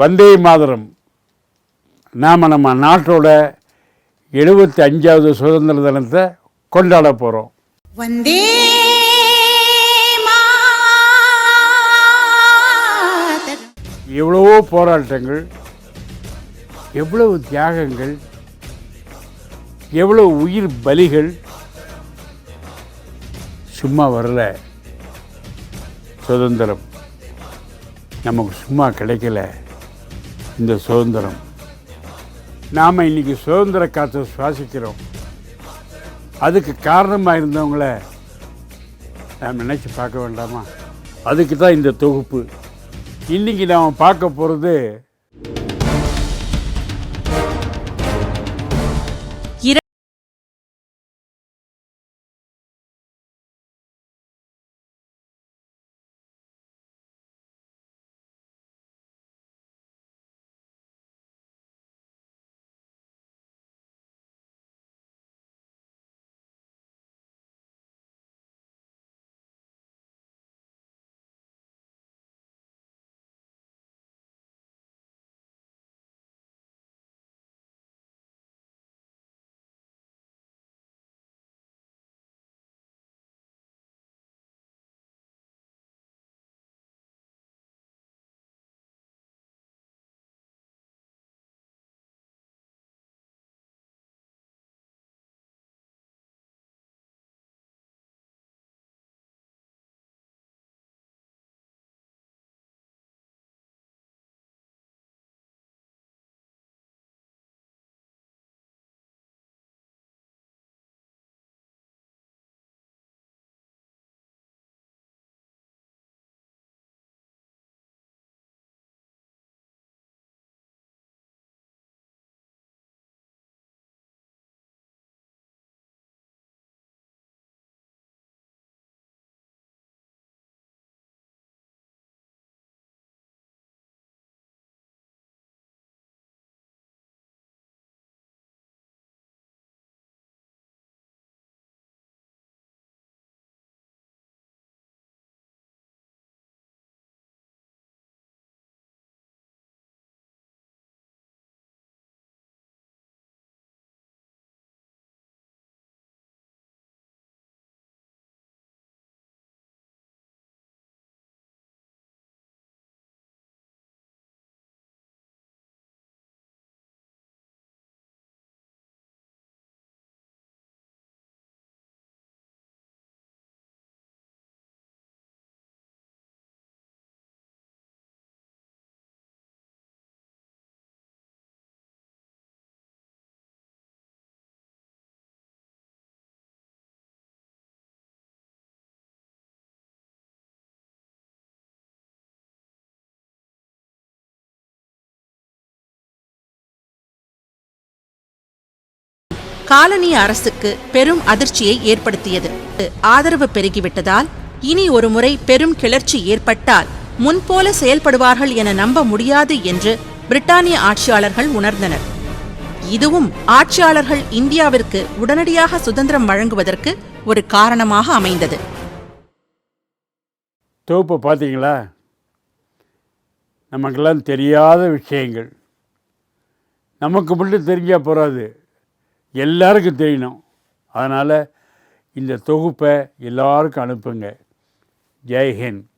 வந்தே மாதரம். நாம் நம்ம நாட்டோட எழுபத்தி அஞ்சாவது சுதந்திர தினத்தை கொண்டாட போகிறோம் வந்தே எவ்வளவோ போராட்டங்கள் எவ்வளவு தியாகங்கள் எவ்வளவு உயிர் பலிகள் சும்மா வரல. சுதந்திரம். நமக்கு சும்மா கிடைக்கல. இந்த சுதந்திரம். நாம் இன்றைக்கி சுதந்திர காற்றை சுவாசிக்கிறோம். அதுக்கு காரணமாக இருந்தவங்கள நாம் நினச்சி பார்க்க வேண்டாமா? அதுக்கு தான் இந்த தொகுப்பு. இன்னைக்கு நாம் பார்க்க போகிறது காலனி அரசுக்கு பெரும் அதிர்ச்சியை ஏற்படுத்தியது. ஆதரவு பெருகிவிட்டதால் இனி ஒருமுறை பெரும் கிளர்ச்சி ஏற்பட்டால் முன்போல செயல்படுவார்கள் என நம்ப முடியாது என்று பிரிட்டானிய ஆட்சியாளர்கள் உணர்ந்தனர். இதுவும் ஆட்சியாளர்கள் இந்தியாவிற்கு உடனடியாக சுதந்திரம் வழங்குவதற்கு ஒரு காரணமாக அமைந்தது. தொகுப்பு பார்த்தீங்களா? நமக்கெல்லாம் தெரியாத விஷயங்கள். நமக்கு மட்டும் தெரிஞ்சால் போகாது எல்லாருக்கும் தெரியணும். அதனால் இந்த தொகுப்பை எல்லாருக்கும் அனுப்புங்க. ஜெய்ஹிந்த்